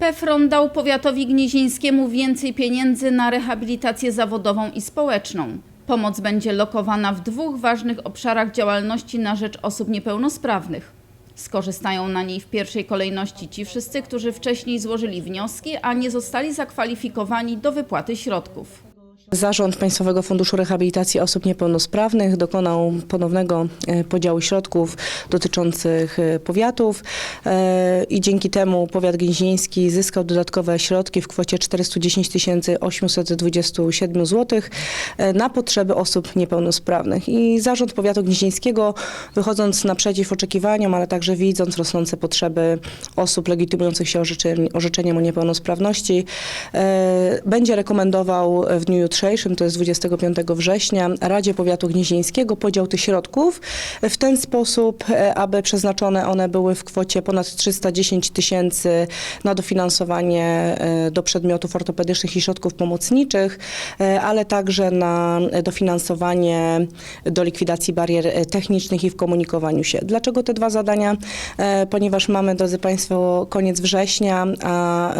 PEFRON dał powiatowi gnieźnieńskiemu więcej pieniędzy na rehabilitację zawodową i społeczną. Pomoc będzie lokowana w dwóch ważnych obszarach działalności na rzecz osób niepełnosprawnych. Skorzystają na niej w pierwszej kolejności ci wszyscy, którzy wcześniej złożyli wnioski, a nie zostali zakwalifikowani do wypłaty środków. Zarząd Państwowego Funduszu Rehabilitacji Osób Niepełnosprawnych dokonał ponownego e, podziału środków dotyczących e, powiatów e, i dzięki temu powiat gnieźnieński zyskał dodatkowe środki w kwocie 410 827 zł na potrzeby osób niepełnosprawnych. I Zarząd Powiatu Gnieźnieńskiego wychodząc naprzeciw oczekiwaniom, ale także widząc rosnące potrzeby osób legitymujących się orzeczeniem, o niepełnosprawności, będzie rekomendował w dniu jutrzejszym, to jest 25 września, Radzie Powiatu Gnieźnieńskiego podział tych środków w ten sposób, e, aby przeznaczone one były w kwocie ponad 310 tysięcy na dofinansowanie e, do przedmiotów ortopedycznych i środków pomocniczych, e, ale także na dofinansowanie do likwidacji barier technicznych i w komunikowaniu się. Dlaczego te dwa zadania? Ponieważ mamy, drodzy Państwo, koniec września, a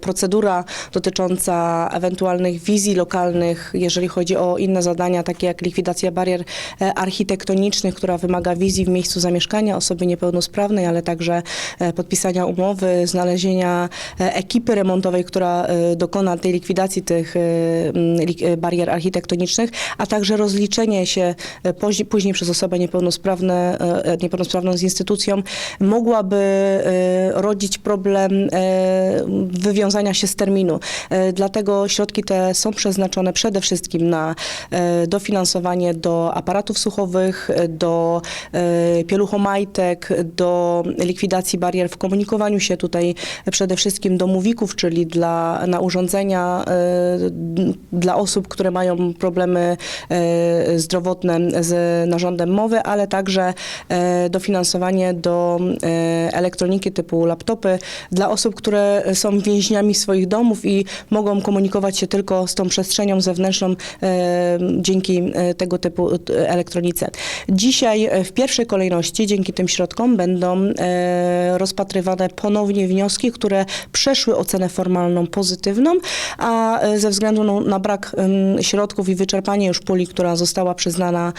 procedura dotycząca ewentualnych wizji lokalnych, jeżeli chodzi o inne zadania, takie jak likwidacja barier e, architektonicznych, która wymaga wizji w miejscu zamieszkania osoby niepełnosprawnej, ale także e, podpisania umowy, znalezienia e, ekipy remontowej, która dokona tej likwidacji tych barier architektonicznych, a także rozliczenie się pozi- później przez osobę niepełnosprawne, niepełnosprawną z instytucją, mogłaby rodzić problem wywiązania się z terminu. Dlatego środki te są przeznaczone przede wszystkim na e, dofinansowanie do aparatów słuchowych, e, do e, pieluchomajtek, do likwidacji barier w komunikowaniu się tutaj przede wszystkim do mówików, czyli dla, na urządzenia dla osób, które mają problemy zdrowotne z narządem mowy, ale także dofinansowanie do elektroniki typu laptopy dla osób, które są więźniami swoich domów i mogą komunikować się tylko z tą przestrzenią zewnętrzną e, dzięki e, tego typu e, elektronice. Dzisiaj w pierwszej kolejności dzięki tym środkom będą rozpatrywane ponownie wnioski, które przeszły ocenę formalną pozytywną, a ze względu na, na brak środków i wyczerpanie już puli, która została przyznana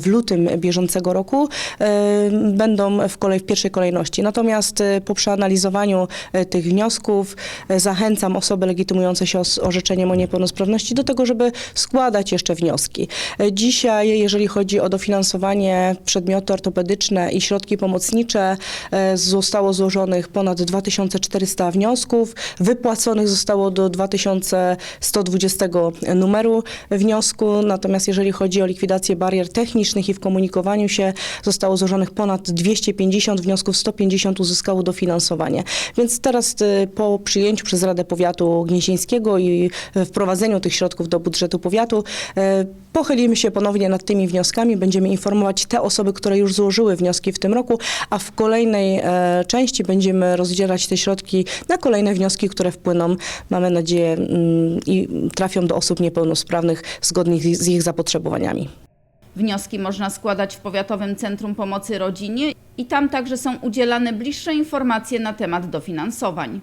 w lutym bieżącego roku, będą w, kolej, w pierwszej kolejności. Natomiast po przeanalizowaniu tych wniosków zachęcam osoby legitymujące się orzeczeniem o niepełnosprawności do tego, żeby składać jeszcze wnioski. E, Dzisiaj, jeżeli chodzi o dofinansowanie przedmioty ortopedyczne i środki pomocnicze, e, zostało złożonych ponad 2400 wniosków, wypłaconych zostało do 2120 numeru wniosku, natomiast jeżeli chodzi o likwidację barier technicznych i w komunikowaniu się, zostało złożonych ponad 250 wniosków, 150 uzyskało dofinansowanie. Więc teraz e, po przyjęciu przez Radę Powiatu Gnieźnieńskiego i wprowadzeniu tych środków do budżetu powiatu, e, pochylimy się ponownie nad tymi wnioskami, będziemy informować te osoby, które już złożyły wnioski w tym roku, a w kolejnej e, części będziemy rozdzielać te środki na kolejne wnioski, które wpłyną, mamy nadzieję, mm, i trafią do osób niepełnosprawnych zgodnie z z ich zapotrzebowaniami. Wnioski można składać w Powiatowym Centrum Pomocy Rodzinie i tam także są udzielane bliższe informacje na temat dofinansowań.